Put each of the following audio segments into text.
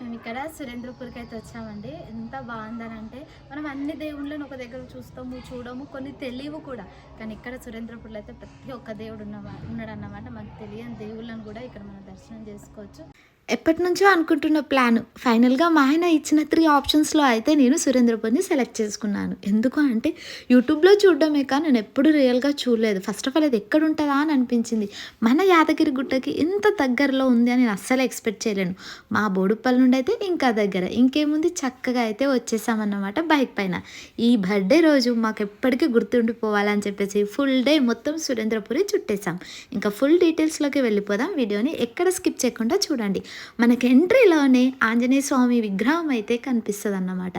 మేము ఇక్కడ సురేంద్రపూర్కి అయితే వచ్చామండి. ఎంత బాగుందని అంటే మనం అన్ని దేవుళ్ళని ఒక దగ్గర చూస్తాము చూడము కొన్ని తెలియవు కూడా. కానీ ఇక్కడ సురేంద్రపూర్లో అయితే ప్రతి ఒక్క దేవుడు ఉన్న ఉన్నాడు అన్నమాట మనకు తెలియని దేవుళ్ళని కూడా ఇక్కడ మనం దర్శనం చేసుకోవచ్చు. ఎప్పటి నుంచో అనుకుంటున్న ప్లాన్. ఫైనల్గా మా ఆయన ఇచ్చిన త్రీ ఆప్షన్స్లో అయితే నేను సురేంద్రపురిని సెలెక్ట్ చేసుకున్నాను. ఎందుకు అంటే యూట్యూబ్లో చూడడమే కానీ నేను ఎప్పుడు రియల్గా చూడలేదు. ఫస్ట్ ఆఫ్ ఆల్ అది ఎక్కడ ఉంటుందా అని అనిపించింది. మన యాదగిరి గుట్టకి ఇంత దగ్గరలో ఉంది అని నేను అస్సలు ఎక్స్పెక్ట్ చేయలేను. మా బోడుపల్లి నుండి అయితే ఇంకా దగ్గర. ఇంకేముంది? చక్కగా అయితే వచ్చేసామన్నమాట బైక్ పైన. ఈ బర్త్డే రోజు మాకు ఎప్పటికీ గుర్తుండిపోవాలని చెప్పేసి ఫుల్ డే మొత్తం సురేంద్రపురి చుట్టేసాం ఇంకా ఫుల్ డీటెయిల్స్లోకి వెళ్ళిపోదాం. వీడియోని ఎక్కడ స్కిప్ చేయకుండా చూడండి. మనకి ఎంట్రీలోనే ఆంజనేయ స్వామి విగ్రహం అయితే కనిపిస్తుంది అన్నమాట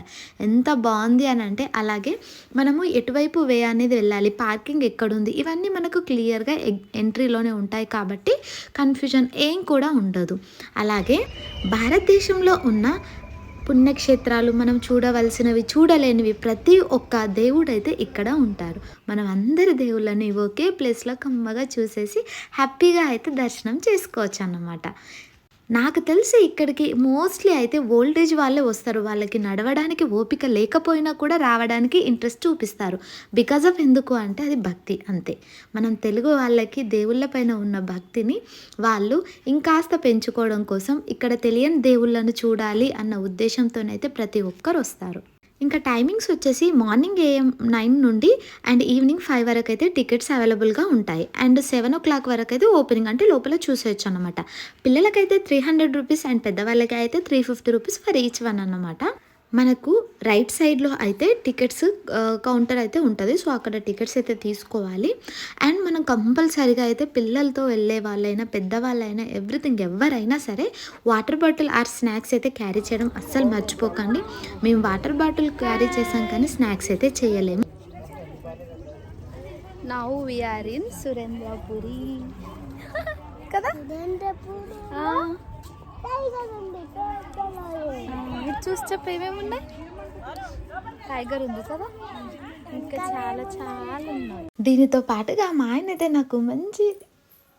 ఎంత బాగుంది అని అంటే అలాగే మనము ఎటువైపు వే అనేది వెళ్ళాలి పార్కింగ్ ఎక్కడుంది ఇవన్నీ మనకు క్లియర్గా ఎంట్రీలోనే ఉంటాయి కాబట్టి కన్ఫ్యూజన్ ఏం కూడా ఉండదు. అలాగే భారతదేశంలో ఉన్న పుణ్యక్షేత్రాలు మనం చూడవలసినవి చూడలేనివి ప్రతి ఒక్క దేవుడైతే ఇక్కడ ఉంటారు. మనం అందరి దేవుళ్ళని ఒకే ప్లేస్లో కమ్మగా చూసేసి హ్యాపీగా అయితే దర్శనం చేసుకోవచ్చు అన్నమాట నాకు తెలిసి ఇక్కడికి మోస్ట్లీ అయితే ఓల్డేజ్ వాళ్ళే వస్తారు. వాళ్ళకి నడవడానికి ఓపిక లేకపోయినా కూడా రావడానికి ఇంట్రెస్ట్ చూపిస్తారు. బికాజ్ ఆఫ్ ఎందుకు అంటే అది భక్తి అంతే. మనం తెలుగు వాళ్ళకి దేవుళ్ళ పైన ఉన్న భక్తిని వాళ్ళు ఇంకాస్త పెంచుకోవడం కోసం ఇక్కడ తెలియని దేవుళ్ళను చూడాలి అన్న ఉద్దేశంతోనైతే ప్రతి ఒక్కరు వస్తారు. ఇంకా టైమింగ్స్ వచ్చేసి మార్నింగ్ ఏఎం నైన్ నుండి అండ్ ఈవినింగ్ ఫైవ్ వరకు అయితే టికెట్స్ అవైలబుల్గా ఉంటాయి. అండ్ సెవెన్ ఓ క్లాక్ వరకు అయితే ఓపెనింగ్ అంటే లోపల చూసేయచ్చు అనమాట పిల్లలకైతే త్రీ హండ్రెడ్ రూపీస్ అండ్ పెద్దవాళ్ళకి అయితే three fifty rupees for each one అనమాట మనకు రైట్ సైడ్లో అయితే టికెట్స్ కౌంటర్ అయితే ఉంటుంది. సో అక్కడ టికెట్స్ అయితే తీసుకోవాలి. అండ్ మనం కంపల్సరీగా అయితే పిల్లలతో వెళ్ళే వాళ్ళైనా పెద్దవాళ్ళైనా ఎవ్రీథింగ్ ఎవరైనా సరే వాటర్ బాటిల్ ఆర్ స్నాక్స్ అయితే క్యారీ చేయడం అస్సలు మర్చిపోకండి. మేము వాటర్ బాటిల్ క్యారీ చేసాం కానీ స్నాక్స్ అయితే చేయలేము. నౌ వీఆర్ ఇన్ సురేంద్రపురి కదా? ఆ, ఆ, ఇటు చూసి చెప్పు ఏమేమి ఉన్నాయి టైగర్ ఉంది కదా? ఇంకా చాలా చాలా ఉన్నాయి. దీనితో పాటుగా మా ఆయన అయితే నాకు మంచి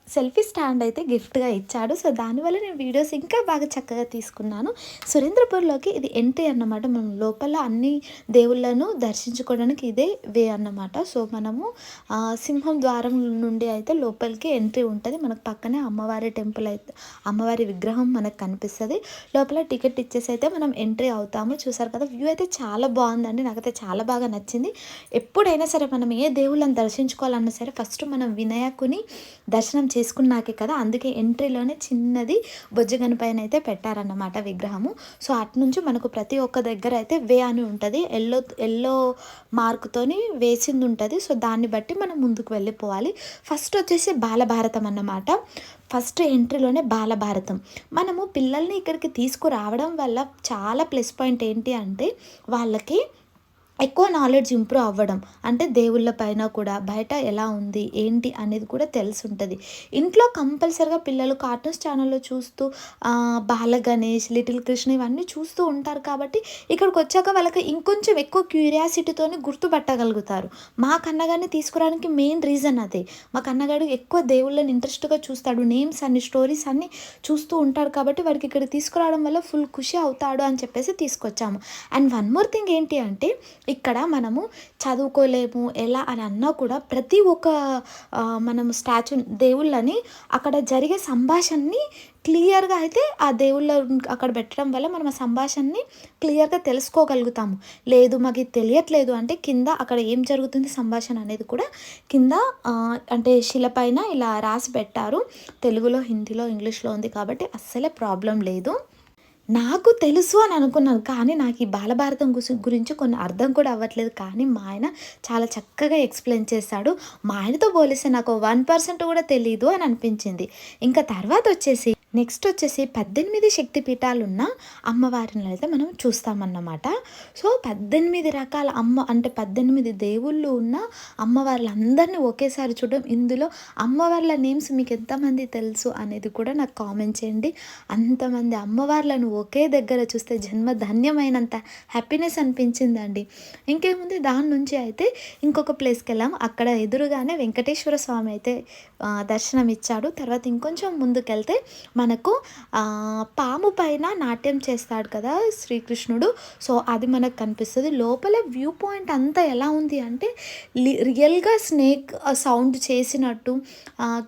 సెల్ఫీ స్టాండ్ అయితే గిఫ్ట్గా ఇచ్చాడు. సో దానివల్ల నేను వీడియోస్ ఇంకా బాగా చక్కగా తీసుకున్నాను. సురేంద్రపూర్లోకి ఇది ఎంట్రీ అన్నమాట. మనం లోపల అన్ని దేవుళ్ళను దర్శించుకోవడానికి ఇదే వే అన్నమాట. సో మనము సింహం ద్వారం నుండి అయితే లోపలికి ఎంట్రీ ఉంటుంది. మనకు పక్కనే అమ్మవారి టెంపుల్ అయితే అమ్మవారి విగ్రహం మనకు కనిపిస్తుంది. లోపల టికెట్ ఇచ్చేసి అయితే మనం ఎంట్రీ అవుతాము. చూసారు కదా వ్యూ అయితే చాలా బాగుందండి. నాకైతే చాలా బాగా నచ్చింది. ఎప్పుడైనా సరే మనం ఏ దేవుళ్ళని దర్శించుకోవాలన్నా సరే ఫస్ట్ మనం వినాయకుని దర్శనం చేసుకున్నాకే కదా అందుకే ఎంట్రీలోనే చిన్నది బొజ్జగని పైన అయితే పెట్టారన్నమాట విగ్రహము. సో అటు నుంచి మనకు ప్రతి ఒక్క దగ్గర అయితే వే అని ఉంటుంది. ఎల్లో ఎల్లో మార్కుతోని వేసింది ఉంటుంది. సో దాన్ని బట్టి మనం ముందుకు వెళ్ళిపోవాలి. ఫస్ట్ వచ్చేసి బాలభారతం అన్నమాట. ఫస్ట్ ఎంట్రీలోనే బాలభారతం. మనము పిల్లల్ని ఇక్కడికి తీసుకురావడం వల్ల చాలా ప్లస్ పాయింట్ ఏంటి అంటే వాళ్ళకి ఎక్కువ నాలెడ్జ్ ఇంప్రూవ్ అవ్వడం. అంటే దేవుళ్ళ పైన కూడా బయట ఎలా ఉంది ఏంటి అనేది కూడా తెలిసి ఉంటుంది ఇంట్లో కంపల్సరిగా పిల్లలు కార్టూన్స్ ఛానల్లో చూస్తూ బాల గణేష్ లిటిల్ కృష్ణ ఇవన్నీ చూస్తూ ఉంటారు కాబట్టి ఇక్కడికి వచ్చాక వాళ్ళకి ఇంకొంచెం ఎక్కువ క్యూరియాసిటీతో గుర్తుపట్టగలుగుతారు. మా కన్నగారిని తీసుకురావడానికి మెయిన్ రీజన్ అదే. మా కన్నగాడు ఎక్కువ దేవుళ్ళని ఇంట్రెస్ట్గా చూస్తాడు నేమ్స్ అన్ని స్టోరీస్ అన్ని చూస్తూ ఉంటాడు కాబట్టి వాడికి ఇక్కడ తీసుకురావడం వల్ల ఫుల్ ఖుషి అవుతాడు అని చెప్పేసి తీసుకొచ్చాము. అండ్ వన్ మోర్ థింగ్ ఏంటి అంటే ఇక్కడ మనము చదువుకోలేము ఎలా అని అన్నా కూడా ప్రతి ఒక్క మనం స్టాచ్యూ దేవుళ్ళని అక్కడ జరిగే సంభాషణని క్లియర్గా అయితే ఆ దేవుళ్ళ అక్కడ పెట్టడం వల్ల మనం ఆ సంభాషణని క్లియర్గా తెలుసుకోగలుగుతాము. లేదు మాకు ఇది తెలియట్లేదు అంటే కింద అక్కడ ఏం జరుగుతుంది సంభాషణ అనేది కూడా కింద అంటే శిలపైన ఇలా రాసి పెట్టారు. తెలుగులో హిందీలో ఇంగ్లీష్లో ఉంది కాబట్టి అస్సలే ప్రాబ్లం లేదు. నాకు తెలుసు అని అనుకున్నాను కానీ నాకు ఈ బాలభారతం గురించి కొన్ని అర్థం కూడా అవ్వట్లేదు. కానీ మా ఆయన చాలా చక్కగా ఎక్స్ప్లెయిన్ చేశాడు. మా ఆయనతో పోలిస్తే నాకు వన్ పర్సెంట్ కూడా తెలియదు అని అనిపించింది. ఇంకా తర్వాత వచ్చేసి నెక్స్ట్ వచ్చేసి పద్దెనిమిది శక్తిపీఠాలు ఉన్న అమ్మవారిని అయితే మనం చూస్తామన్నమాట. సో పద్దెనిమిది రకాల అమ్మ అంటే పద్దెనిమిది దేవుళ్ళు ఉన్న అమ్మవార్లందరినీ ఒకేసారి చూడడం ఇందులో అమ్మవార్ల నేమ్స్ మీకు ఎంతమంది తెలుసు అనేది కూడా నాకు కామెంట్ చేయండి. అంతమంది అమ్మవార్లను ఒకే దగ్గర చూస్తే జన్మ ధన్యమైనంత హ్యాపీనెస్ అనిపించిందండి. ఇంకేముంది దాని నుంచి అయితే ఇంకొక ప్లేస్కి వెళ్ళాం అక్కడ ఎదురుగానే వెంకటేశ్వర స్వామి అయితే దర్శనం ఇచ్చాడు తర్వాత ఇంకొంచెం ముందుకెళ్తే మనకు పాము పైన నాట్యం చేస్తాడు కదా శ్రీకృష్ణుడు. సో అది మనకు కనిపిస్తుంది. లోపల వ్యూ పాయింట్ అంతా ఎలా ఉంది అంటే లి- రియల్గా స్నేక్ సౌండ్ చేసినట్టు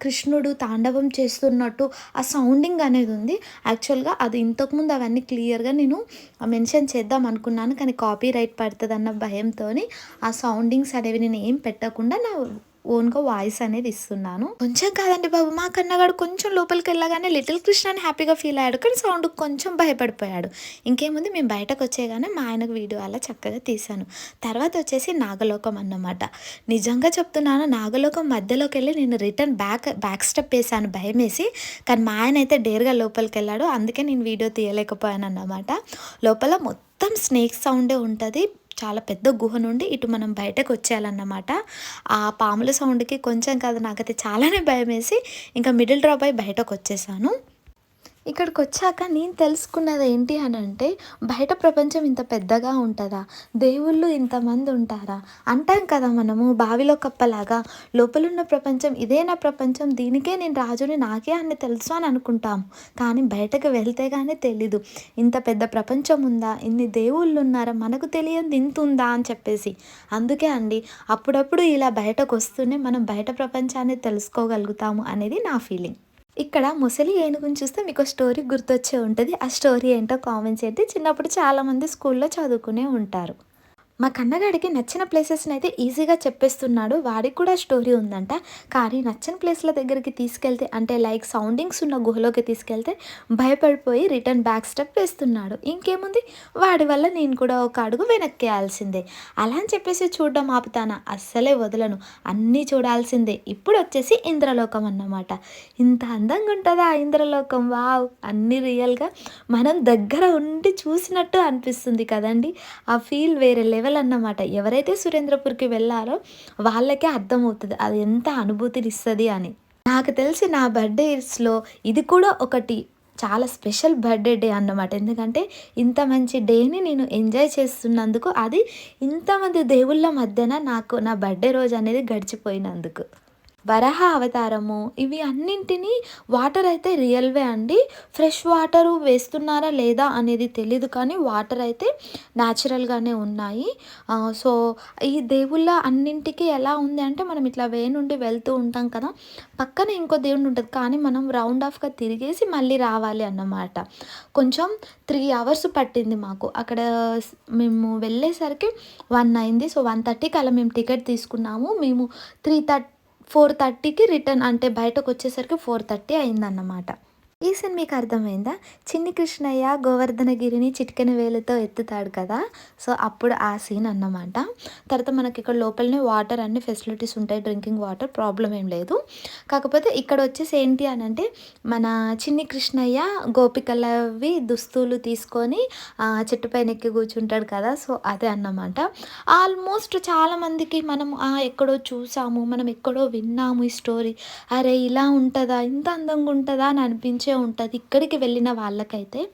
కృష్ణుడు తాండవం చేస్తున్నట్టు ఆ సౌండింగ్ అనేది ఉంది. యాక్చువల్గా అది ఇంతకుముందు అవన్నీ క్లియర్గా నేను మెన్షన్ చేద్దాం అనుకున్నాను కానీ కాపీ రైట్ పడుతుంది అన్న భయంతో ఆ సౌండింగ్స్ అనేవి నేను ఏం పెట్టకుండా నా ఓన్గా వాయిస్ అనేది ఇస్తున్నాను. కొంచెం కాదండి బాబు మా కన్నగాడు కొంచెం లోపలికి వెళ్ళగానే లిటిల్ కృష్ణ అని హ్యాపీగా ఫీల్ అయ్యాడు. కానీ సౌండ్ కొంచెం భయపడిపోయాడు. ఇంకేముంది మేము బయటకు వచ్చేగానే మా ఆయనకు వీడియో అలా చక్కగా తీశాను. తర్వాత వచ్చేసి నాగలోకం అన్నమాట. నిజంగా చెప్తున్నాను నాగలోకం మధ్యలోకి వెళ్ళి నేను రిటర్న్ బ్యాక్ బ్యాక్ స్టెప్ వేసాను భయం వేసి కానీ మా ఆయన అయితే డేర్గా లోపలికి వెళ్ళాడు. అందుకే నేను వీడియో తీయలేకపోయాను అన్నమాట. లోపల మొత్తం స్నేక్ సౌండే ఉంటుంది. చాలా పెద్ద గుహ నుండి ఇటు మనం బయటకు వచ్చేయాలన్నమాట. ఆ పాముల సౌండ్కి కొంచెం కాదు నాకైతే చాలానే భయం వేసి ఇంకా మిడిల్ డ్రాప్ అయి బయటకు వచ్చేసాను. ఇక్కడికి వచ్చాక నేను తెలుసుకున్నది ఏంటి అని అంటే బయట ప్రపంచం ఇంత పెద్దగా ఉంటుందా? దేవుళ్ళు ఇంతమంది ఉంటారా? అంటాం కదా మనము బావిలో కప్పలాగా. లోపలున్న ప్రపంచం ఇదే నా ప్రపంచం దీనికే నేను రాజుని నాకే అని తెలుసు అని అనుకుంటాము కానీ బయటకు వెళ్తే కానీ తెలీదు. ఇంత పెద్ద ప్రపంచం ఉందా? ఇన్ని దేవుళ్ళు ఉన్నారా మనకు తెలియంది ఇంత ఉందా? అని చెప్పేసి. అందుకే అండి అప్పుడప్పుడు ఇలా బయటకు వస్తూనే మనం బయట ప్రపంచాన్ని తెలుసుకోగలుగుతాము అనేది నా ఫీలింగ్. ఇక్కడ ముసలి ఏనుగుని చూస్తే మీకు స్టోరీ గుర్తొచ్చే ఉంటుంది. ఆ స్టోరీ ఏంటో కామెంట్స్ అయితే చిన్నప్పుడు చాలామంది స్కూల్లో చదువుకునే ఉంటారు. మా కన్నగాడికి నచ్చిన ప్లేసెస్ని అయితే ఈజీగా చెప్పేస్తున్నాడు. వాడికి కూడా స్టోరీ ఉందంట. కానీ నచ్చిన ప్లేస్ల దగ్గరికి తీసుకెళ్తే అంటే లైక్ సౌండింగ్స్ ఉన్న గుహలోకి తీసుకెళ్తే భయపడిపోయి రిటర్న్ బ్యాక్ స్టెప్ వేస్తున్నాడు. ఇంకేముంది? వాడి వల్ల నేను కూడా ఒక అడుగు వెనక్కేయాల్సిందే. అలా అని చెప్పేసి చూడడం ఆపుతానా. అస్సలే వదలను. అన్నీ చూడాల్సిందే. ఇప్పుడు వచ్చేసి ఇంద్రలోకం అన్నమాట. ఇంత అందంగా ఉంటుందా ఆ ఇంద్రలోకం? వావ్! అన్నీ రియల్గా మనం దగ్గర ఉండి చూసినట్టు అనిపిస్తుంది కదండి. ఆ ఫీల్ వేరే లెవెల్ అన్నమాట ఎవరైతే సురేంద్రపూర్కి వెళ్ళారో వాళ్ళకే అర్థమవుతుంది. అది ఎంత అనుభూతిని ఇస్తుంది అని. నాకు తెలిసి నా బర్త్డేస్లో ఇది కూడా ఒకటి. చాలా స్పెషల్ బర్త్డే డే అన్నమాట. ఎందుకంటే ఇంత మంచి డేని నేను ఎంజాయ్ చేస్తున్నందుకు అది ఇంతమంది దేవుళ్ళ మధ్యన నాకు నా బర్త్డే రోజు అనేది గడిచిపోయినందుకు. వరహ అవతారము ఇవి అన్నింటినీ వాటర్ అయితే రియల్వే అండి. ఫ్రెష్ వాటరు వేస్తున్నారా లేదా అనేది తెలీదు కానీ వాటర్ అయితే న్యాచురల్గానే ఉన్నాయి. సో ఈ దేవుళ్ళ అన్నింటికి ఎలా ఉంది అంటే మనం ఇట్లా వే నుండి వెళ్తూ ఉంటాం కదా పక్కన ఇంకో దేవుడు ఉంటుంది కానీ మనం రౌండ్ ఆఫ్గా తిరిగేసి మళ్ళీ రావాలి అన్నమాట. కొంచెం త్రీ అవర్స్ పట్టింది మాకు. అక్కడ మేము వెళ్ళేసరికి వన్ అయింది. సో వన్ థర్టీకి అలా మేము టికెట్ తీసుకున్నాము. మేము త్రీ థర్టీ ఫోర్ థర్టీకి రిటర్న్ అంటే బయటకు వచ్చేసరికి ఫోర్ థర్టీ అయిందన్నమాట. ఈ సీన్ మీకు అర్థమైందా? చిన్ని కృష్ణయ్య గోవర్ధనగిరిని చిటికెన వేలతో ఎత్తుతాడు కదా? సో అప్పుడు ఆ సీన్ అన్నమాట. తర్వాత మనకి ఇక్కడ లోపలనే వాటర్ అన్ని ఫెసిలిటీస్ ఉంటాయి. డ్రింకింగ్ వాటర్ ప్రాబ్లం ఏం లేదు. కాకపోతే ఇక్కడ వచ్చేసి ఏంటి అని అంటే మన చిన్ని కృష్ణయ్య గోపికలవి దుస్తులు తీసుకొని చెట్టు పైన ఎక్కి కూర్చుంటాడు కదా? సో అదే అన్నమాట. ఆల్మోస్ట్ చాలామందికి మనం ఎక్కడో చూసాము మనం ఎక్కడో విన్నాము ఈ స్టోరీ అరే ఇలా ఉంటుందా? ఇంత అందంగా ఉంటుందా? అని అనిపించే ఉంటుంది. ఇక్కడికి వెళ్ళిన వాళ్ళకైతే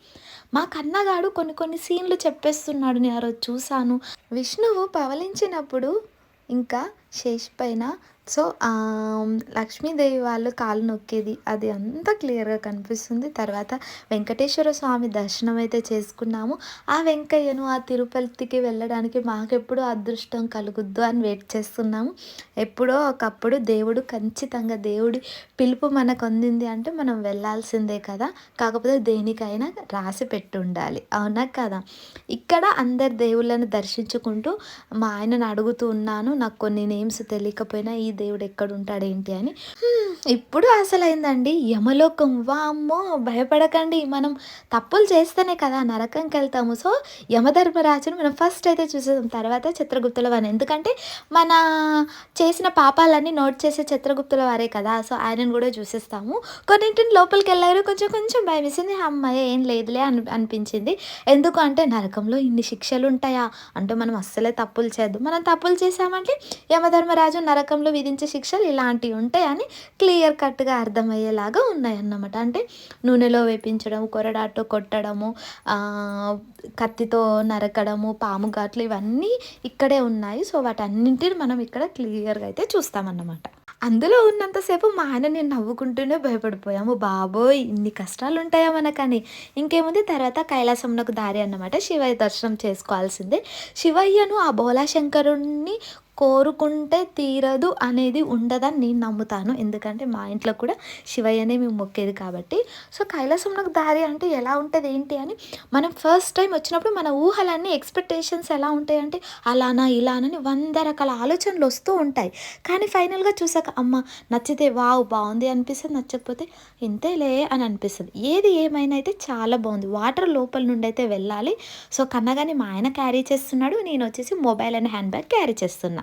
మా కన్నగాడు కొన్ని కొన్ని సీన్లు చెప్పేస్తున్నాడు నేను ఆ రోజు చూశాను. విష్ణువు పవలించినప్పుడు ఇంకా శేష్ పైన సో లక్ష్మీదేవి వాళ్ళు కాలు నొక్కేది అది అంతా క్లియర్గా కనిపిస్తుంది. తర్వాత వెంకటేశ్వర స్వామి దర్శనం అయితే చేసుకున్నాము. ఆ వెంకయ్యను ఆ తిరుపతికి వెళ్ళడానికి మాకెప్పుడు అదృష్టం కలుగుద్దు అని వెయిట్ చేస్తున్నాము. ఎప్పుడో ఒకప్పుడు దేవుడు ఖచ్చితంగా దేవుడి పిలుపు మనకు అందింది అంటే మనం వెళ్ళాల్సిందే కదా. కాకపోతే దేనికైనా రాసి పెట్టుండాలి. అవునా కదా? ఇక్కడ అందరు దేవుళ్ళని దర్శించుకుంటూ మా ఆయనను అడుగుతూ ఉన్నాను. నాకు కొన్ని నేమ్స్ తెలియకపోయినా ఈ దేవుడు ఎక్కడ ఉంటాడు ఏంటి అని ఇప్పుడు అసలైందండి. యమలోకం. వామ్మో భయపడకండి. మనం తప్పులు చేస్తేనే కదా నరకంకి వెళ్తాము. సో యమధర్మరాజును మనం ఫస్ట్ అయితే చూసేదాం తర్వాత చిత్రగుప్తుల వారిని. ఎందుకంటే మన చేసిన పాపాలన్నీ నోట్ చేసే చిత్రగుప్తుల వారే కదా. సో ఆయనను కూడా చూసేస్తాము. కొన్నింటిని లోపలికి వెళ్ళారు. కొంచెం కొంచెం భయం వేసింది. అమ్మాయి ఏం లేదులే అని అనిపించింది. ఎందుకు అంటే నరకంలో ఇన్ని శిక్షలు ఉంటాయా అంటే మనం అస్సలే తప్పులు చేద్దాం. మనం తప్పులు చేసామంటే యమధర్మరాజు నరకంలో విధించే శిక్షలు ఇలాంటివి ఉంటాయని క్లియర్ కట్గా అర్థమయ్యేలాగా ఉన్నాయన్నమాట. అంటే నూనెలో వేపించడం కొరడాతో కొట్టడము కత్తితో నరకడము పాము ఘాట్లు ఇవన్నీ ఇక్కడే ఉన్నాయి. సో వాటన్నింటిని మనం ఇక్కడ క్లియర్గా అయితే చూస్తామన్నమాట. అందులో ఉన్నంతసేపు మా ఆయన నేను నవ్వుకుంటూనే భయపడిపోయాము. బాబోయ్ ఇన్ని కష్టాలు ఉంటాయా మనకని? ఇంకేముంది? తర్వాత కైలాసంలోకి దారి అన్నమాట. శివయ్య దర్శనం చేసుకోవాల్సిందే. శివయ్యను ఆ భోలాశంకరుణ్ణి కోరుకుంటే తీరదు అనేది ఉండదని నేను నమ్ముతాను. ఎందుకంటే మా ఇంట్లో కూడా శివయ్యనే మేము మొక్కేది కాబట్టి. సో కైలాసంలోకి దారి అంటే ఎలా ఉంటుంది ఏంటి అని మనం ఫస్ట్ టైం వచ్చినప్పుడు మన ఊహలన్నీ ఎక్స్పెక్టేషన్స్ ఎలా ఉంటాయంటే అలానా ఇలానని వంద రకాల ఆలోచనలు వస్తూ ఉంటాయి. కానీ ఫైనల్గా చూసాక అమ్మ నచ్చితే వావ్ బాగుంది అనిపిస్తుంది. నచ్చకపోతే ఇంతేలే అని అనిపిస్తుంది. ఏది ఏమైనా అయితే చాలా బాగుంది. వాటర్ లోపల నుండి అయితే వెళ్ళాలి. సో కన్నగాని మా ఆయన క్యారీ చేస్తున్నాడు. నేను వచ్చేసి mobile and handbag carry చేస్తున్నా.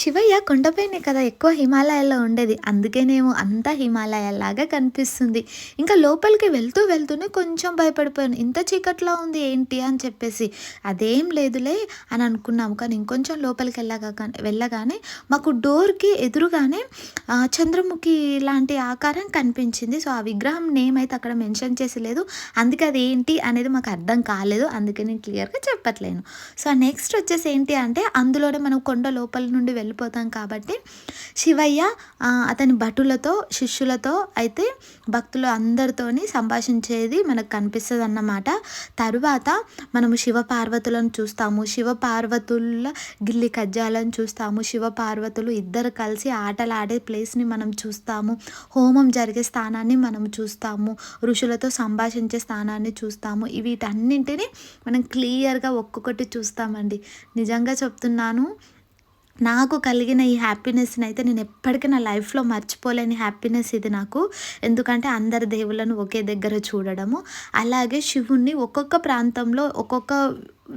శివయ్య కొండపైనే కదా ఎక్కువ హిమాలయాల్లో ఉండేది. అందుకేనేమో అంతా హిమాలయాలాగా కనిపిస్తుంది. ఇంకా లోపలికి వెళ్తూ వెళ్తూనే కొంచెం భయపడిపోయాను. ఇంత చీకట్లో ఉంది ఏంటి అని చెప్పేసి. అదేం లేదులే అని అనుకున్నాము. కానీ ఇంకొంచెం లోపలికి వెళ్ళగా వెళ్ళగానే మాకు డోర్కి ఎదురుగానే చంద్రముఖి లాంటి ఆకారం కనిపించింది. సో ఆ విగ్రహం నేమ్ అయితే అక్కడ మెన్షన్ చేసి లేదు. అందుకే అది ఏంటి అనేది మాకు అర్థం కాలేదు. అందుకే నేను క్లియర్గా చెప్పట్లేను. సో నెక్స్ట్ వచ్చేసి ఏంటి అంటే అందులోనే మనం కొండ లోపల నుండి వెళ్ళిపోతాం కాబట్టి శివయ్య అతని భటులతో శిష్యులతో అయితే భక్తులు అందరితోని సంభాషించేది మనకు కనిపిస్తుంది అన్నమాట తరువాత మనము శివ పార్వతులను చూస్తాము. శివ పార్వతుల గిల్లి కజ్జాలను చూస్తాము. శివ పార్వతులు ఇద్దరు కలిసి ఆటలు ఆడే ప్లేస్ని మనం చూస్తాము. హోమం జరిగే స్థానాన్ని మనం చూస్తాము. ఋషులతో సంభాషించే స్థానాన్ని చూస్తాము. వీటన్నింటినీ మనం క్లియర్గా ఒక్కొక్కటి చూస్తామండి. నిజంగా చెప్తున్నాను నాకు కలిగిన ఈ హ్యాపీనెస్ని అయితే నేను ఎప్పటికీ నా లైఫ్లో మర్చిపోలేని హ్యాపీనెస్ ఇది నాకు. ఎందుకంటే అందరి దేవుళ్ళను ఒకే దగ్గర చూడడము. అలాగే శివుణ్ణి ఒక్కొక్క ప్రాంతంలో ఒక్కొక్క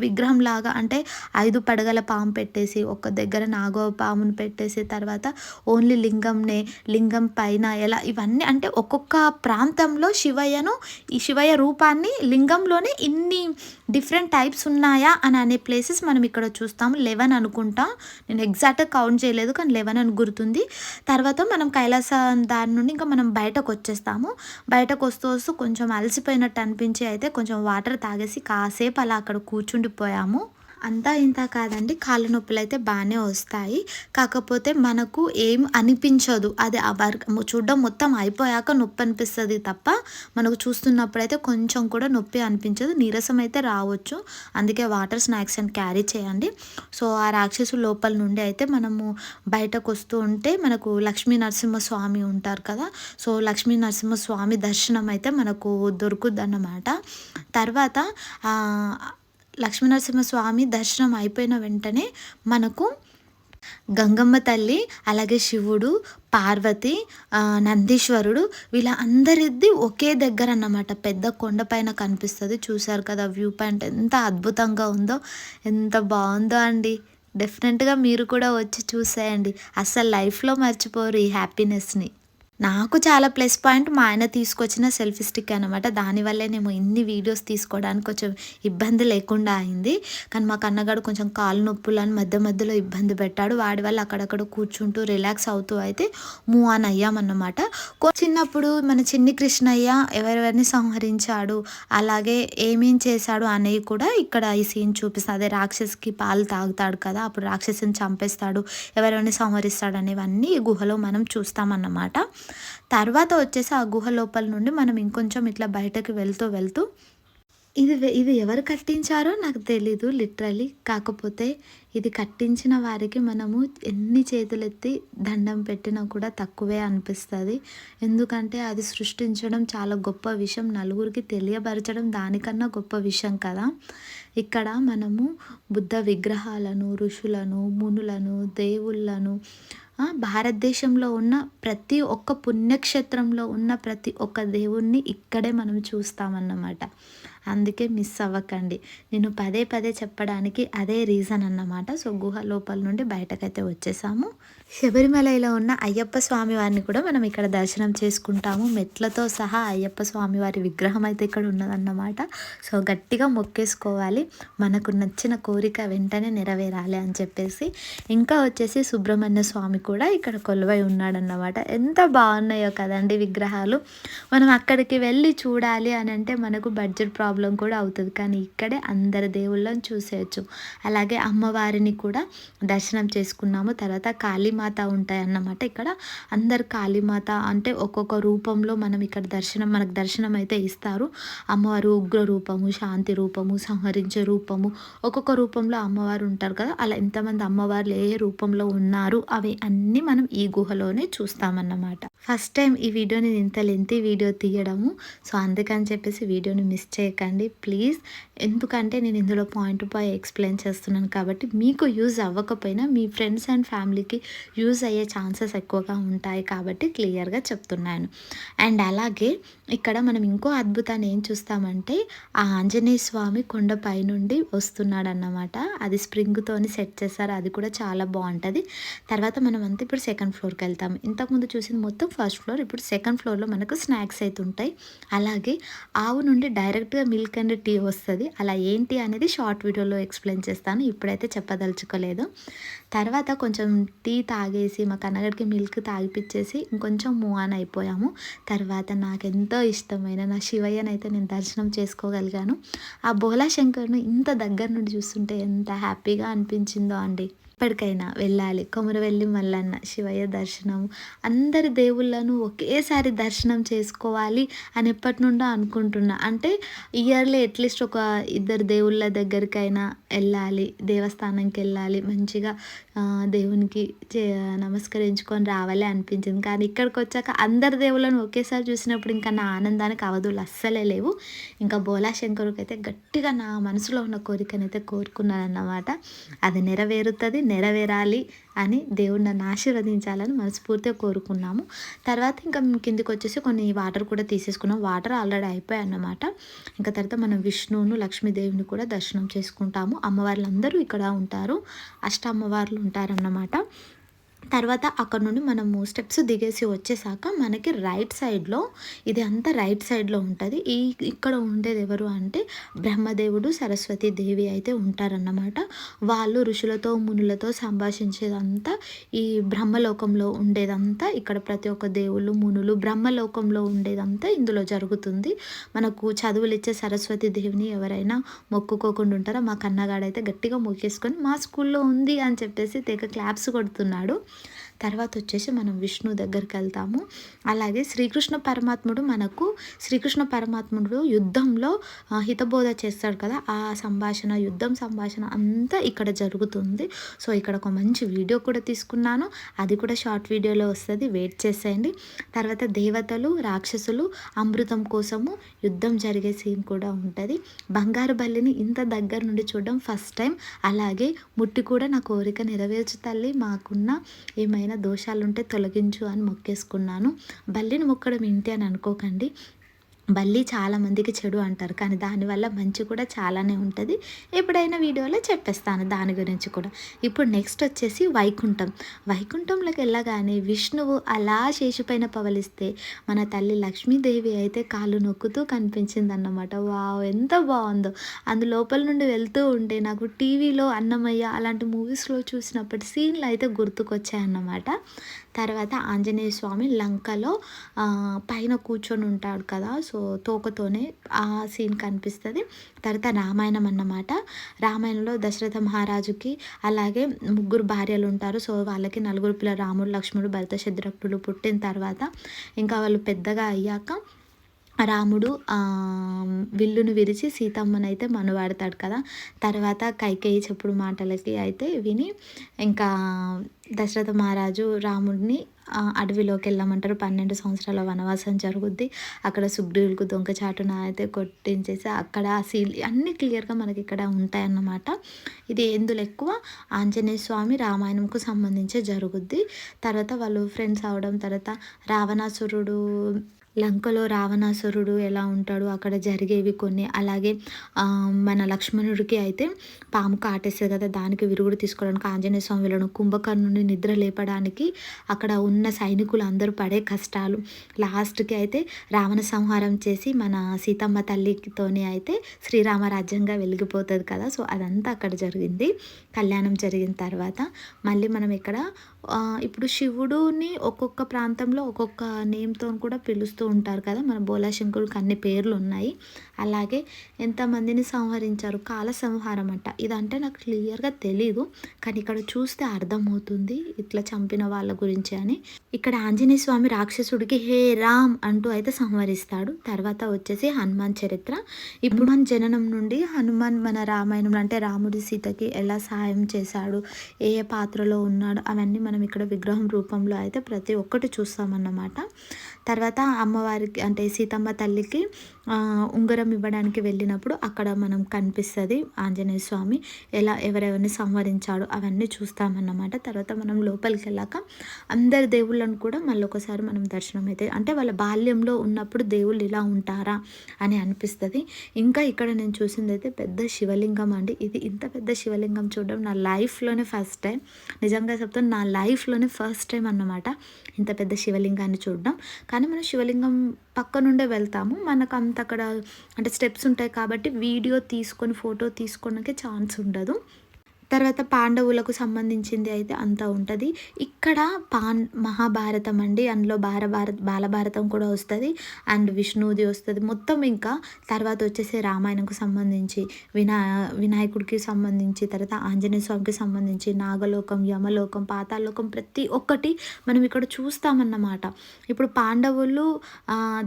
విగ్రహం లాగా అంటే ఐదు పడగల పాము పెట్టేసి ఒక దగ్గర నాగో పామును పెట్టేసి తర్వాత ఓన్లీ లింగంనే లింగం పైన ఎలా ఇవన్నీ అంటే ఒక్కొక్క ప్రాంతంలో శివయ్యను ఈ శివయ్య రూపాన్ని లింగంలోనే ఇన్ని డిఫరెంట్ టైప్స్ ఉన్నాయా అని అనే ప్లేసెస్ మనం ఇక్కడ చూస్తాము లెవెన్ అనుకుంటాం. నేను ఎగ్జాక్ట్గా కౌంట్ చేయలేదు కానీ లెవెన్ అని గుర్తుంది. తర్వాత మనం కైలాస దాని నుండి ఇంకా మనం బయటకు వచ్చేస్తాము. బయటకు వస్తూ వస్తూ కొంచెం అలసిపోయినట్టు అనిపించి అయితే కొంచెం వాటర్ తాగేసి కాసేపు అలా అక్కడ ఉండిపోయాము అంతా ఇంత కాదండి. కాళ్ళ నొప్పులు అయితే బాగానే వస్తాయి. కాకపోతే మనకు ఏం అనిపించదు. అది ఆ వర్క్ చూడడం మొత్తం అయిపోయాక నొప్పి అనిపిస్తుంది తప్ప మనకు చూస్తున్నప్పుడైతే కొంచెం కూడా నొప్పి అనిపించదు. నీరసం అయితే రావచ్చు. అందుకే వాటర్ స్నాక్స్ అని క్యారీ చేయండి. సో ఆ రాక్షసు లోపల నుండి అయితే మనము బయటకు వస్తూ ఉంటే మనకు లక్ష్మీ నరసింహస్వామి ఉంటారు కదా. సో లక్ష్మీ నరసింహస్వామి దర్శనం అయితే మనకు దొరుకుద్ది అన్నమాట తర్వాత లక్ష్మీనరసింహస్వామి దర్శనం అయిపోయిన వెంటనే మనకు గంగమ్మ తల్లి అలాగే శివుడు పార్వతి నందీశ్వరుడు వీళ్ళ అందరిది ఒకే దగ్గర అన్నమాట. పెద్ద కొండపైన కనిపిస్తుంది. చూశారు కదా వ్యూ పాయింట్ ఎంత అద్భుతంగా ఉందో ఎంత బాగుందో అండి. డెఫినెట్గా మీరు కూడా వచ్చి చూసేయండి. అసలు లైఫ్లో మర్చిపోరు ఈ హ్యాపీనెస్ని. నాకు చాలా ప్లస్ పాయింట్ మా ఆయన తీసుకొచ్చిన సెల్ఫీ స్టిక్ అనమాట దానివల్లే మేము ఇన్ని వీడియోస్ తీసుకోవడానికి కొంచెం ఇబ్బంది లేకుండా అయింది. కానీ మా కన్నగాడు కొంచెం కాలు నొప్పులు అని మధ్య మధ్యలో ఇబ్బంది పెట్టాడు. వాడి వల్ల అక్కడక్కడ కూర్చుంటూ రిలాక్స్ అవుతూ అయితే మూవ్ ఆన్ అయ్యామన్నమాట కొ- చిన్నప్పుడు మన చిన్ని కృష్ణయ్య ఎవరెవరిని సంహరించాడు అలాగే ఏమేం చేశాడు అనేవి కూడా ఇక్కడ ఈ సీన్ చూపిస్తుంది అదే రాక్షస్కి పాలు తాగుతాడు కదా అప్పుడు రాక్షసుని చంపేస్తాడు ఎవరెవరిని సంహరిస్తాడు అనేవన్నీ ఈ గుహలో మనం చూస్తామన్నమాట తర్వాత వచ్చేసి ఆ గుహ లోపల నుండి మనం ఇంకొంచెం ఇట్లా బయటకు వెళ్తూ వెళ్తూ ఇది ఇది ఎవరు కట్టించారో నాకు తెలీదు లిటరలీ. కాకపోతే ఇది కట్టించిన వారికి మనము ఎన్ని చేతులెత్తి దండం పెట్టినా కూడా తక్కువే అనిపిస్తుంది. ఎందుకంటే అది సృష్టించడం చాలా గొప్ప విషయం. నలుగురికి తెలియపరచడం దానికన్నా గొప్ప విషయం కదా. ఇక్కడ మనము బుద్ధ విగ్రహాలను ఋషులను మునులను దేవుళ్ళను భారతదేశంలో ఉన్న ప్రతి ఒక్క పుణ్యక్షేత్రంలో ఉన్న ప్రతి ఒక్క దేవుణ్ణి ఇక్కడే మనం చూస్తామన్నమాట. అందుకే మిస్ అవ్వకండి. నేను పదే పదే చెప్పడానికి అదే రీజన్ అన్నమాట. సో గుహ లోపల నుండి బయటకైతే వచ్చేసాము. శబరిమలలో ఉన్న అయ్యప్ప స్వామి వారిని కూడా మనం ఇక్కడ దర్శనం చేసుకుంటాము. మెట్లతో సహా అయ్యప్ప స్వామి వారి విగ్రహం అయితే ఇక్కడ ఉన్నదన్నమాట. సో గట్టిగా మొక్కేసుకోవాలి. మనకు నచ్చిన కోరిక వెంటనే నెరవేరాలి అని చెప్పేసి. ఇంకా వచ్చేసి సుబ్రహ్మణ్య స్వామి కూడా ఇక్కడ కొలువై ఉన్నాడన్నమాట. ఎంత బాగున్నాయో కదండి విగ్రహాలు. మనం అక్కడికి వెళ్ళి చూడాలి అని అంటే మనకు బడ్జెట్ ప్రాబ్లం ప్రాబ్లం కూడా అవుతుంది. కానీ ఇక్కడే అందరి దేవుళ్ళని చూసేయచ్చు. అలాగే అమ్మవారిని కూడా దర్శనం చేసుకున్నాము. తర్వాత కాళీమాత ఉంటాయి అన్నమాట ఇక్కడ. అందరు కాళీమాత అంటే ఒక్కొక్క రూపంలో మనం ఇక్కడ దర్శనం మనకు దర్శనం అయితే ఇస్తారు. అమ్మవారు ఉగ్ర రూపము శాంతి రూపము సంహరించే రూపము ఒక్కొక్క రూపంలో అమ్మవారు ఉంటారు కదా. అలా ఎంతమంది అమ్మవార్లు ఏ రూపంలో ఉన్నారు అవి అన్నీ మనం ఈ గుహలోనే చూస్తామన్నమాట. ఫస్ట్ టైం ఈ వీడియోని ఇంత లెంతి వీడియో తీయడము. సో అందుకని చెప్పేసి వీడియోని మిస్ చేయకండి. ప్లీజ్. ఎందుకంటే నేను ఇందులో పాయింట్ బై ఎక్స్ప్లెయిన్ చేస్తున్నాను కాబట్టి మీకు యూజ్ అవ్వకపోయినా మీ ఫ్రెండ్స్ అండ్ ఫ్యామిలీకి యూజ్ అయ్యే ఛాన్సెస్ ఎక్కువగా ఉంటాయి కాబట్టి క్లియర్గా చెప్తున్నాను. అండ్ అలాగే ఇక్కడ మనం ఇంకో అద్భుతాన్ని ఏం చూస్తామంటే ఆ ఆంజనేయ స్వామి కొండపై నుండి వస్తున్నాడు అన్నమాట అది స్ప్రింగ్తోని సెట్ చేస్తారు అది కూడా చాలా బాగుంటుంది. తర్వాత మనం అంతా ఇప్పుడు సెకండ్ ఫ్లోర్కి వెళ్తాం. ఇంతకుముందు చూసింది మొత్తం ఫస్ట్ ఫ్లోర్. ఇప్పుడు సెకండ్ ఫ్లోర్లో మనకు స్నాక్స్ అయితే ఉంటాయి. అలాగే ఆవు నుండి డైరెక్ట్గా మిల్క్ అండ్ టీ వస్తుంది. అలా ఏంటి అనేది షార్ట్ వీడియోలో ఎక్స్ప్లెయిన్ చేస్తాను. ఇప్పుడైతే చెప్పదలుచుకోలేదు. తర్వాత కొంచెం టీ తాగేసి మా కన్నగడికి మిల్క్ తాగిపిచ్చేసి ఇంకొంచెం మూవ్ ఆన్ అయిపోయాము. తర్వాత నాకు ఎంతో ఇష్టమైన నా శివయ్యనైతే నేను దర్శనం చేసుకోగలిగాను. ఆ బోలా శంకర్ను ఇంత దగ్గర నుండి చూస్తుంటే ఎంత హ్యాపీగా అనిపించిందో అండి. ఎప్పటికైనా వెళ్ళాలి. కొమరవెల్లి మల్లన్న శివయ్య దర్శనం. అందరి దేవుళ్ళను ఒకేసారి దర్శనం చేసుకోవాలి అని ఎప్పటి నుండో అనుకుంటున్నా. అంటే ఇయర్లీ అట్లీస్ట్ ఒక ఇద్దరు దేవుళ్ళ దగ్గరికైనా వెళ్ళాలి దేవస్థానంకి వెళ్ళాలి మంచిగా దేవునికి చే నమస్కరించుకొని రావాలి అనిపించింది. కానీ ఇక్కడికి వచ్చాక అందరి దేవుళ్ళను ఒకేసారి చూసినప్పుడు ఇంకా నా ఆనందానికి అవధులు అస్సలే లేవు. ఇంకా బోలా శంకరుకి అయితే గట్టిగా నా మనసులో ఉన్న కోరికనైతే కోరుకున్నాను అన్నమాట అది నెరవేరుతుంది నెరవేరాలి అని దేవుడిని నన్ను ఆశీర్వదించాలని మనస్ఫూర్తిగా కోరుకున్నాము. తర్వాత ఇంకా కిందికి వచ్చేసి కొన్ని వాటర్ కూడా తీసేసుకున్నాం. వాటర్ ఆల్రెడీ అయిపోయాయి అన్నమాట. ఇంకా తర్వాత మనం విష్ణువును లక్ష్మీదేవిని కూడా దర్శనం చేసుకుంటాము. అమ్మవార్లందరూ ఇక్కడ ఉంటారు. అష్ట అమ్మవార్లు ఉంటారన్నమాట. తర్వాత అక్కడ నుండి మనము స్టెప్స్ దిగేసి వచ్చేసాక మనకి రైట్ సైడ్లో ఇది అంతా రైట్ సైడ్లో ఉంటుంది. ఈ ఇక్కడ ఉండేది ఎవరు అంటే బ్రహ్మదేవుడు సరస్వతి దేవి అయితే ఉంటారన్నమాట. వాళ్ళు ఋషులతో మునులతో సంభాషించేదంతా ఈ బ్రహ్మలోకంలో ఉండేదంతా ఇక్కడ ప్రతి ఒక్క దేవుళ్ళు మునులు బ్రహ్మలోకంలో ఉండేదంతా ఇందులో జరుగుతుంది. మనకు చదువులు ఇచ్చే సరస్వతి దేవిని ఎవరైనా మొక్కుకోకుండా ఉంటారో? మా కన్నగాడైతే గట్టిగా మొక్కేసుకొని మా స్కూల్లో ఉంది అని చెప్పేసి తెగ క్లాప్స్ కొడుతున్నాడు. తర్వాత వచ్చేసి మనం విష్ణు దగ్గరికి వెళ్తాము. అలాగే శ్రీకృష్ణ పరమాత్ముడు మనకు శ్రీకృష్ణ పరమాత్ముడు యుద్ధంలో హితబోధ చేస్తాడు కదా ఆ సంభాషణ యుద్ధం సంభాషణ అంతా ఇక్కడ జరుగుతుంది. సో ఇక్కడ ఒక మంచి వీడియో కూడా తీసుకున్నాను. అది కూడా షార్ట్ వీడియోలో వస్తుంది. వెయిట్ చేసేయండి. తర్వాత దేవతలు రాక్షసులు అమృతం కోసము యుద్ధం జరిగే సీన్ కూడా ఉంటుంది. బంగారు బల్లిని ఇంత దగ్గర నుండి చూడడం ఫస్ట్ టైం. అలాగే ముట్టి కూడా నా కోరిక నెరవేర్చు తల్లి మాకున్న ఏమైనా దోషాలుంటే తొలగించు అని మొక్కేసుకున్నాను. బల్లిని మొక్కడం ఏంటి అని అనుకోకండి. బల్లి చాలా మందికి చెడు అంటారు. కానీ దానివల్ల మంచి కూడా చాలానే ఉంటుంది. ఎప్పుడైనా వీడియోలో చెప్పేస్తాను దాని గురించి కూడా. ఇప్పుడు నెక్స్ట్ వచ్చేసి వైకుంఠం. వైకుంఠంలోకి వెళ్ళగానే విష్ణువు అలా శేషుపైన పవలిస్తే మన తల్లి లక్ష్మీదేవి అయితే కాళ్ళు నొక్కుతూ కనిపించింది అన్నమాట వావ్ ఎంత బాగుందో. అందు లోపల నుండి వెళ్తూ ఉంటే నాకు టీవీలో అన్నమయ్య అలాంటి మూవీస్లో చూసినప్పటి సీన్లు అయితే గుర్తుకొచ్చాయన్నమాట. తర్వాత ఆంజనేయ స్వామి లంకలో పైన కూర్చొని ఉంటాడు కదా సో తోకతోనే ఆ సీన్ కనిపిస్తుంది. తర్వాత రామాయణం అన్నమాట. రామాయణంలో దశరథ మహారాజుకి అలాగే ముగ్గురు భార్యలు ఉంటారు. సో వాళ్ళకి నలుగురు పిల్లలు రాముడు లక్ష్మణుడు భరత శత్రుఘ్నుడు పుట్టిన తర్వాత ఇంకా వాళ్ళు పెద్దగా అయ్యాక రాముడు విల్లును విరిచి సీతమ్మనైతే అయితే మనువాడతాడు కదా. తర్వాత కైకేయి చెప్పుడు మాటలకి అయితే విని ఇంకా దశరథ మహారాజు రాముడిని అడవిలోకి వెళ్ళమంటారు. పన్నెండు సంవత్సరాల వనవాసం జరుగుద్ది. అక్కడ సుగ్రీవులకు దొంగచాటున అయితే కొట్టించేసి అక్కడ సీల్ అన్నీ క్లియర్గా మనకి ఇక్కడ ఉంటాయన్నమాట. ఇది ఎందులో ఎక్కువ? ఆంజనేయ స్వామి రామాయణంకు సంబంధించి జరుగుద్ది. తర్వాత వాళ్ళు ఫ్రెండ్స్ అవడం తర్వాత రావణాసురుడు లంకలో రావణాసురుడు ఎలా ఉంటాడు అక్కడ జరిగేవి కొన్ని. అలాగే మన లక్ష్మణుడికి అయితే పాము కాటేస్తుంది కదా దానికి విరుగుడు తీసుకోవడానికి ఆంజనేయ స్వామి వెళ్ళడం. కుంభకర్ణుని నిద్ర లేపడానికి అక్కడ ఉన్న సైనికులు అందరూ పడే కష్టాలు. లాస్ట్కి అయితే రావణ సంహారం చేసి మన సీతమ్మ తల్లితోని అయితే శ్రీరామ రాజ్యంగా వెలిగిపోతుంది కదా. సో అదంతా అక్కడ జరిగింది. కళ్యాణం జరిగిన తర్వాత మళ్ళీ మనం ఇక్కడ ఇప్పుడు శివుడుని ఒక్కొక్క ప్రాంతంలో ఒక్కొక్క నేమ్తో కూడా పిలుస్తూ ఉంటారు కదా. మన బోలాశంకరుడికి అన్ని పేర్లు ఉన్నాయి అలాగే ఎంతమందిని సంహరించారు? కాల సంహారం అంట. ఇదంటే నాకు క్లియర్గా తెలీదు. కానీ ఇక్కడ చూస్తే అర్థమవుతుంది. ఇట్లా చంపిన వాళ్ళ గురించి అని. ఇక్కడ ఆంజనేయ స్వామి రాక్షసుడికి హే రామ్ అంటూ అయితే సంహరిస్తాడు. తర్వాత వచ్చేసి హనుమాన్ చరిత్ర. ఇప్పుడు మన జననం నుండి హనుమాన్ మన రామాయణంలో అంటే రాముడి సీతకి ఎలా సహాయం చేశాడు? ఏ ఏ పాత్రలో ఉన్నాడు? అవన్నీ మన మనం ఇక్కడ విగ్రహం రూపంలో అయితే ప్రతి ఒక్కటి చూస్తామన్నమాట. తర్వాత అమ్మవారికి అంటే సీతమ్మ తల్లికి ఉంగరం ఇవ్వడానికి వెళ్ళినప్పుడు అక్కడ మనం కనిపిస్తుంది ఆంజనేయ స్వామి. ఎలా ఎవరెవరిని సంహరించాడు అవన్నీ చూస్తామన్నమాట. తర్వాత మనం లోపలికి వెళ్ళాక అందరి దేవుళ్ళను కూడా మళ్ళీ ఒకసారి మనం దర్శనం అయితే అంటే వాళ్ళ బాల్యంలో ఉన్నప్పుడు దేవుళ్ళు ఇలా ఉంటారా అని అనిపిస్తుంది. ఇంకా ఇక్కడ నేను చూసింది అయితే పెద్ద శివలింగం అండి. ఇది ఇంత పెద్ద శివలింగం చూడడం నా లైఫ్లోనే ఫస్ట్ టైం. నిజంగా చెప్తాను నా లైఫ్లోనే ఫస్ట్ టైం అన్నమాట. ఇంత పెద్ద శివలింగాన్ని చూడడం. కానీ మనం శివలింగం పక్కనుండే వెళ్తాము. మనకు అంత అక్కడ అంటే స్టెప్స్ ఉంటాయి కాబట్టి వీడియో తీసుకొని ఫోటో తీసుకోవడానికి ఛాన్స్ ఉండదు. తర్వాత పాండవులకు సంబంధించింది అయితే అంతా ఉంటుంది. ఇక్కడ పాన్ మహాభారతం అండి. అందులో బాలభారత బాలభారతం కూడా వస్తుంది. అండ్ విష్ణువుది వస్తుంది. మొత్తం ఇంకా తర్వాత వచ్చేసి రామాయణంకు సంబంధించి వినా వినాయకుడికి సంబంధించి తర్వాత ఆంజనేయ స్వామికి సంబంధించి నాగలోకం యమలోకం పాతాలోకం ప్రతి ఒక్కటి మనం ఇక్కడ చూస్తామన్నమాట. ఇప్పుడు పాండవులు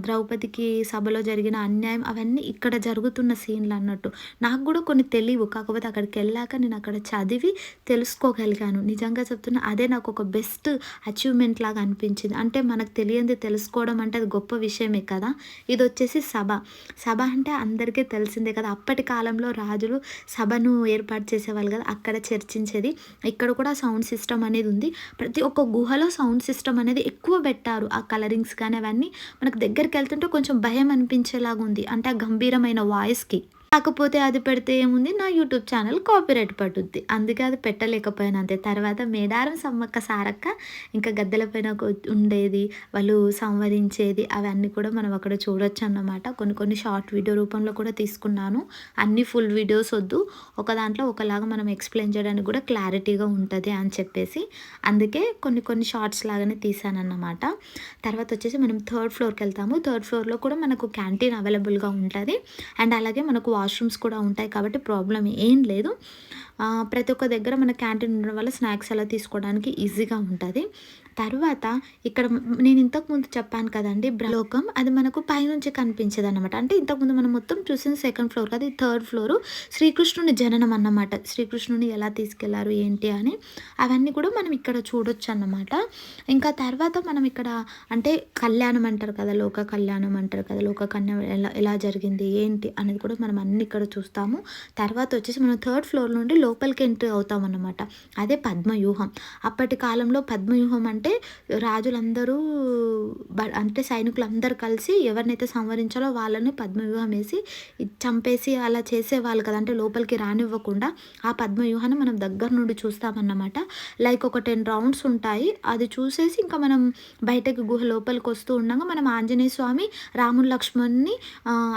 ద్రౌపదికి సభలో జరిగిన అన్యాయం అవన్నీ ఇక్కడ జరుగుతున్న సీన్లు అన్నట్టు. నాకు కూడా కొన్ని తెలియవు కాకపోతే అక్కడికి వెళ్ళాక నేను అక్కడ చదివి తెలుసుకోగలిగాను. నిజంగా చెప్తున్నా అదే నాకు ఒక బెస్ట్ అచీవ్మెంట్ లాగా అనిపించింది. అంటే మనకు తెలియంది తెలుసుకోవడం అంటే అది గొప్ప విషయమే కదా. ఇది వచ్చేసి సభ. సభ అంటే అందరికీ తెలిసిందే కదా. అప్పటి కాలంలో రాజులు సభను ఏర్పాటు చేసేవాళ్ళు కదా అక్కడ చర్చించేది. ఇక్కడ కూడా సౌండ్ సిస్టమ్ అనేది ఉంది. ప్రతి ఒక్క గుహలో సౌండ్ సిస్టమ్ అనేది ఎక్కువ పెట్టారు. ఆ కలరింగ్స్ కానీ అవన్నీ మనకు దగ్గరికి వెళ్తుంటే కొంచెం భయం అనిపించేలాగా ఉంది అంటే ఆ గంభీరమైన వాయిస్కి కాకపోతే అది పెడితే ఏముంది? నా యూట్యూబ్ ఛానల్ కాపీరైట్ పట్టుద్ది అందుకే అది పెట్టలేకపోయాను అంతే. తర్వాత మేడారం సమ్మక్క సారక్క ఇంకా గద్దెల పైన ఉండేది వాళ్ళు సంవరించేది అవన్నీ కూడా మనం అక్కడ చూడొచ్చు అన్నమాట. కొన్ని కొన్ని షార్ట్ వీడియో రూపంలో కూడా తీసుకున్నాను. అన్ని ఫుల్ వీడియోస్ వద్దు. ఒక దాంట్లో ఒకలాగా మనం ఎక్స్ప్లెయిన్ చేయడానికి కూడా క్లారిటీగా ఉంటుంది అని చెప్పేసి అందుకే కొన్ని కొన్ని షార్ట్స్ లాగానే తీసాను అన్నమాట. తర్వాత వచ్చేసి మనం థర్డ్ ఫ్లోర్కి వెళ్తాము. థర్డ్ ఫ్లోర్లో కూడా మనకు క్యాంటీన్ అవైలబుల్గా ఉంటుంది. అండ్ అలాగే మనకు వాష్రూమ్స్ కూడా ఉంటాయి కాబట్టి ప్రాబ్లం ఏం లేదు. ప్రతి ఒక్క దగ్గర మన క్యాంటీన్ ఉండడం వల్ల స్నాక్స్ అలా తీసుకోవడానికి ఈజీగా ఉంటుంది. తర్వాత ఇక్కడ నేను ఇంతకు ముందు చెప్పాను కదండి బ్రలోకం అది మనకు పైనుంచి కనిపించేది అనమాట అంటే ఇంతకుముందు మనం మొత్తం చూసిన సెకండ్ ఫ్లోర్ కదా థర్డ్ ఫ్లోరు శ్రీకృష్ణుని జననం అన్నమాట. శ్రీకృష్ణుని ఎలా తీసుకెళ్ళారు ఏంటి అని అవన్నీ కూడా మనం ఇక్కడ చూడొచ్చు అన్నమాట ఇంకా తర్వాత మనం ఇక్కడ అంటే కళ్యాణం అంటారు కదా లోక కళ్యాణం అంటారు కదా లోక కన్య ఎలా ఎలా జరిగింది ఏంటి అనేది కూడా మనం అన్ని ఇక్కడ చూస్తాము. తర్వాత వచ్చేసి మనం థర్డ్ ఫ్లోర్ నుండి లోపలికి ఎంట్రీ అవుతాం అన్నమాట అదే పద్మవ్యూహం. అప్పటి కాలంలో పద్మవ్యూహం అంటే రాజులందరూ బ- అంటే సైనికులందరూ కలిసి ఎవరినైతే సంవరించాలో వాళ్ళని పద్మవ్యూహం వేసి చంపేసి అలా చేసేవాళ్ళు కదా. అంటే లోపలికి రానివ్వకుండా ఆ పద్మవ్యూహాన్ని మనం దగ్గర నుండి చూస్తామన్నమాట. లైక్ ఒక టెన్ రౌండ్స్ ఉంటాయి. అది చూసేసి ఇంకా మనం బయటకి గుహ లోపలికి వస్తూ ఉండగా మనం ఆంజనేయ స్వామి రాముడు లక్ష్మణ్ని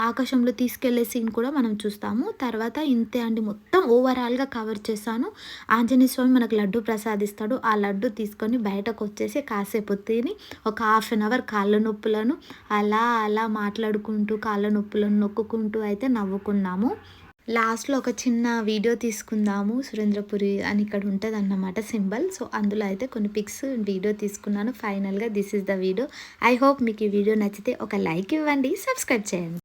ఆకాశంలో తీసుకెళ్ళే సీన్ కూడా మనం చూస్తాము. తర్వాత ఇంతే అండి. మొత్తం ఓవరాల్గా కవర్ చేశాను. ఆంజనేయ స్వామి మనకు లడ్డు ప్రసాదిస్తాడు. ఆ లడ్డు తీసుకొని బయటకు వచ్చేసి కాసేపు తిని ఒక హాఫ్ అన్ అవర్ కాళ్ళ నొప్పులను అలా అలా మాట్లాడుకుంటూ కాళ్ళ నొప్పులను నొక్కుకుంటూ అయితే నవ్వుకున్నాము. లాస్ట్లో ఒక చిన్న వీడియో తీసుకుందాము సురేంద్రపురి అని ఇక్కడ ఉంటుంది అన్నమాట సింబల్. సో అందులో అయితే కొన్ని పిక్స్ వీడియో తీసుకున్నాను. ఫైనల్గా this is the video. I hope మీకు ఈ వీడియో నచ్చితే ఒక లైక్ ఇవ్వండి సబ్స్క్రైబ్ చేయండి.